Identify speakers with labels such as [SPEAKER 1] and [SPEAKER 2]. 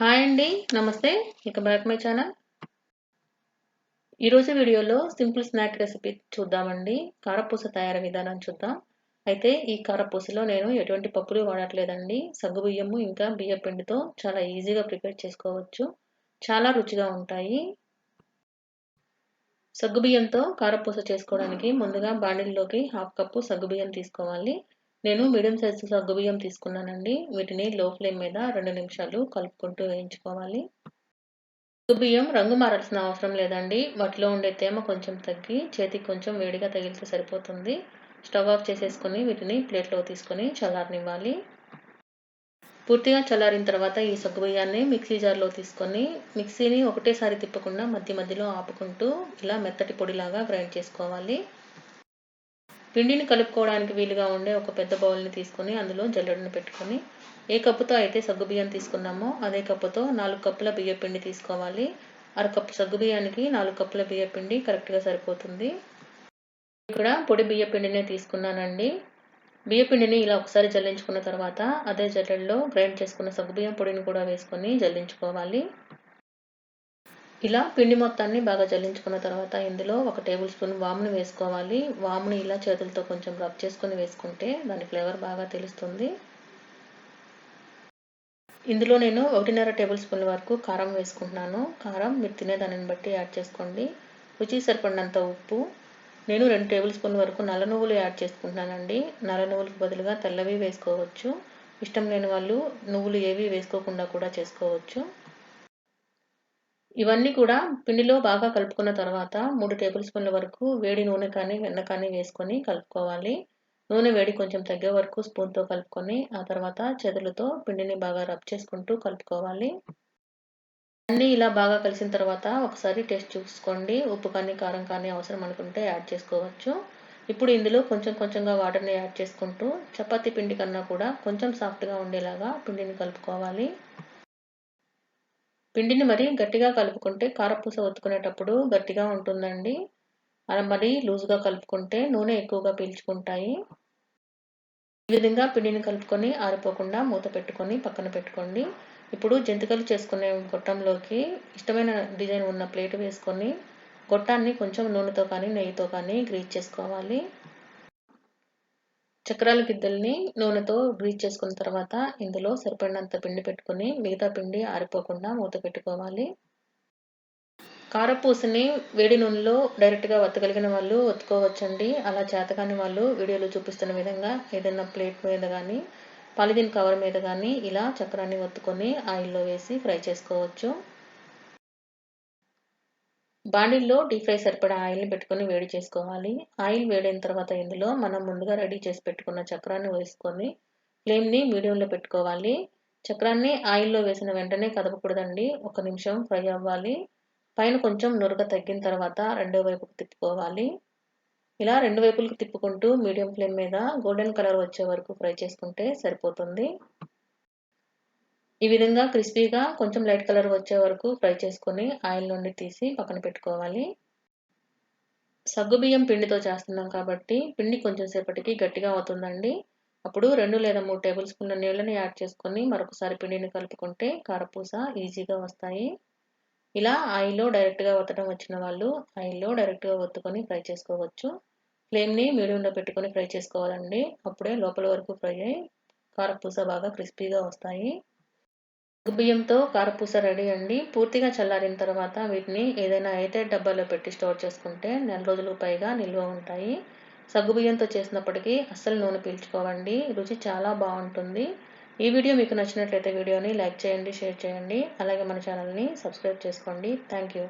[SPEAKER 1] Hi అండి నమస్తే. ఇక బ్యాక్ మై ఛానల్. ఈరోజు వీడియోలో సింపుల్ స్నాక్ రెసిపీ చూద్దామండి. కారపూస తయారీ విధానం చూద్దాం. అయితే ఈ కారపూసలో నేను ఎటువంటి పప్పులు వాడట్లేదండి. సగ్గు బియ్యము ఇంకా బియ్య పిండితో చాలా ఈజీగా ప్రిపేర్ చేసుకోవచ్చు. చాలా రుచిగా ఉంటాయి. సగ్గు బియ్యంతో కారపూస చేసుకోవడానికి ముందుగా బాండిల్లోకి హాఫ్ కప్పు సగ్గు బియ్యం తీసుకోవాలి. నేను మీడియం సైజు సగ్గుబియ్యం తీసుకున్నానండి. వీటిని లో ఫ్లేమ్ మీద రెండు నిమిషాలు కలుపుకుంటూ వేయించుకోవాలి. సగ్గుబియ్యం రంగు మారాల్సిన అవసరం లేదండి. వాటిలో ఉండే తేమ కొంచెం తగ్గి చేతికి కొంచెం వేడిగా తగిలితే సరిపోతుంది. స్టవ్ ఆఫ్ చేసేసుకొని వీటిని ప్లేట్లో తీసుకొని చల్లారనివ్వాలి. పూర్తిగా చల్లారిన తర్వాత ఈ సగ్గుబియ్యాన్ని మిక్సీ జార్లో తీసుకొని మిక్సీని ఒకటేసారి తిప్పకుండా మధ్య మధ్యలో ఆపుకుంటూ ఇలా మెత్తటి పొడిలాగా గ్రైండ్ చేసుకోవాలి. పిండిని కలుపుకోవడానికి వీలుగా ఉండే ఒక పెద్ద బౌల్ని తీసుకొని అందులో జల్లెడను పెట్టుకొని ఏ కప్పుతో అయితే సగ్గు బియ్యం తీసుకున్నామో అదే కప్పుతో నాలుగు కప్పుల బియ్య పిండి తీసుకోవాలి. అరకప్పు సగ్గు బియ్యానికి నాలుగు కప్పుల బియ్య పిండి కరెక్ట్గా సరిపోతుంది. ఇక్కడ పొడి బియ్య పిండినే తీసుకున్నానండి. బియ్య పిండిని ఇలా ఒకసారి జల్లించుకున్న తర్వాత అదే జల్లెడలో గ్రైండ్ చేసుకున్న సగ్గు బియ్యం పొడిని కూడా వేసుకొని జల్లించుకోవాలి. ఇలా పిండి మొత్తాన్ని బాగా జల్లించుకున్న తర్వాత ఇందులో ఒక టేబుల్ స్పూన్ వామును వేసుకోవాలి. వామును ఇలా చేతులతో కొంచెం రబ్ చేసుకుని వేసుకుంటే దాని ఫ్లేవర్ బాగా తెలుస్తుంది. ఇందులో నేను ఒకటిన్నర టేబుల్ స్పూన్ల వరకు కారం వేసుకుంటున్నాను. కారం మీరు తినేదానిని బట్టి యాడ్ చేసుకోండి. రుచి సరిపడినంత ఉప్పు. నేను రెండు టేబుల్ స్పూన్ వరకు నల్ల నువ్వులు యాడ్ చేసుకుంటున్నానండి. నల్ల నువ్వులకు బదులుగా తెల్లవి వేసుకోవచ్చు. ఇష్టం లేని వాళ్ళు నువ్వులు ఏవి వేసుకోకుండా కూడా చేసుకోవచ్చు. ఇవన్నీ కూడా పిండిలో బాగా కలుపుకున్న తర్వాత మూడు టేబుల్ స్పూన్ల వరకు వేడి నూనె కానీ వెన్న కానీ వేసుకొని కలుపుకోవాలి. నూనె వేడి కొంచెం తగ్గే వరకు స్పూన్తో కలుపుకొని ఆ తర్వాత చేతులతో పిండిని బాగా రబ్ చేసుకుంటూ కలుపుకోవాలి. అన్నీ ఇలా బాగా కలిసిన తర్వాత ఒకసారి టేస్ట్ చూసుకోండి. ఉప్పు కానీ కారం కానీ అవసరం అనుకుంటే యాడ్ చేసుకోవచ్చు. ఇప్పుడు ఇందులో కొంచెం కొంచెంగా వాటర్ని యాడ్ చేసుకుంటూ చపాతీ పిండి కన్నా కూడా కొంచెం సాఫ్ట్గా ఉండేలాగా పిండిని కలుపుకోవాలి. పిండిని మరీ గట్టిగా కలుపుకుంటే కారపూస ఒత్తుకునేటప్పుడు గట్టిగా ఉంటుందండి. అలా మరీ లూజ్గా కలుపుకుంటే నూనె ఎక్కువగా పీల్చుకుంటాయి. ఈ విధంగా పిండిని కలుపుకొని ఆరిపోకుండా మూత పెట్టుకొని పక్కన పెట్టుకోండి. ఇప్పుడు జంతికలు చేసుకునే గొట్టంలోకి ఇష్టమైన డిజైన్ ఉన్న ప్లేట్ వేసుకొని గొట్టాన్ని కొంచెం నూనెతో కానీ నెయ్యితో కానీ గ్రీజ్ చేసుకోవాలి. చక్రాల గిద్దల్ని నూనెతో గ్రీజ్ చేసుకున్న తర్వాత ఇందులో సరిపడినంత పిండి పెట్టుకుని మిగతా పిండి ఆరిపోకుండా మూత పెట్టుకోవాలి. కారపూసని వేడి నూనెలో డైరెక్ట్గా వత్తగలిగిన వాళ్ళు వత్తుకోవచ్చండి అలా చేతకాని వాళ్ళు వీడియోలో చూపిస్తున్న విధంగా ఏదైనా ప్లేట్ మీద కానీ పాలిథిన్ కవర్ మీద కానీ ఇలా చక్రాన్ని ఒత్తుకొని ఆయిల్లో వేసి ఫ్రై చేసుకోవచ్చు. బాండిల్లో డీప్ ఫ్రై సరిపడా ఆయిల్ని పెట్టుకొని వేడి చేసుకోవాలి. ఆయిల్ వేడైన తర్వాత ఇందులో మనం ముందుగా రెడీ చేసి పెట్టుకున్న చక్రాన్ని వేసుకొని ఫ్లేమ్ని మీడియంలో పెట్టుకోవాలి. చక్రాన్ని ఆయిల్లో వేసిన వెంటనే కదపకూడదండి. ఒక నిమిషం ఫ్రై అవ్వాలి. పైన కొంచెం నురగ తగ్గిన తర్వాత రెండో వైపుకు తిప్పుకోవాలి. ఇలా రెండు వైపులకు తిప్పుకుంటూ మీడియం ఫ్లేమ్ మీద గోల్డెన్ కలర్ వచ్చే వరకు ఫ్రై చేసుకుంటే సరిపోతుంది. ఈ విధంగా క్రిస్పీగా కొంచెం లైట్ కలర్ వచ్చే వరకు ఫ్రై చేసుకొని ఆయిల్ నుండి తీసి పక్కన పెట్టుకోవాలి. సగ్గుబియ్యం పిండితో చేస్తున్నాం కాబట్టి పిండి కొంచెం సేపటికి గట్టిగా అవుతుందండి. అప్పుడు రెండు లేదా మూడు టేబుల్ స్పూన్ల నీళ్ళని యాడ్ చేసుకొని మరొకసారి పిండిని కలుపుకుంటే కారపూస ఈజీగా వస్తాయి. ఇలా ఆయిల్లో డైరెక్ట్గా ఒత్తడం వచ్చిన వాళ్ళు ఆయిల్లో డైరెక్ట్గా ఒత్తుకొని ఫ్రై చేసుకోవచ్చు. ఫ్లేమ్ని మీడియంలో పెట్టుకొని ఫ్రై చేసుకోవాలండి. అప్పుడే లోపల వరకు ఫ్రై అయ్యి కారపూస బాగా క్రిస్పీగా వస్తాయి. బియ్యంతో కారపూస రెడీ అండి. పూర్తిగా చల్లారిన తర్వాత వీటిని ఏదైనా అయితే డబ్బాలో పెట్టి స్టోర్ చేసుకుంటే నెల రోజులు పైగా నిల్వ ఉంటాయి. సగ్గుబియ్యంతో చేసినప్పటికీ అస్సలు నూనె పీల్చుకోవండి. రుచి చాలా బాగుంటుంది. ఈ వీడియో మీకు నచ్చినట్లయితే వీడియోని లైక్ చేయండి షేర్ చేయండి. అలాగే మన ఛానల్ని సబ్స్క్రైబ్ చేసుకోండి. Thank you.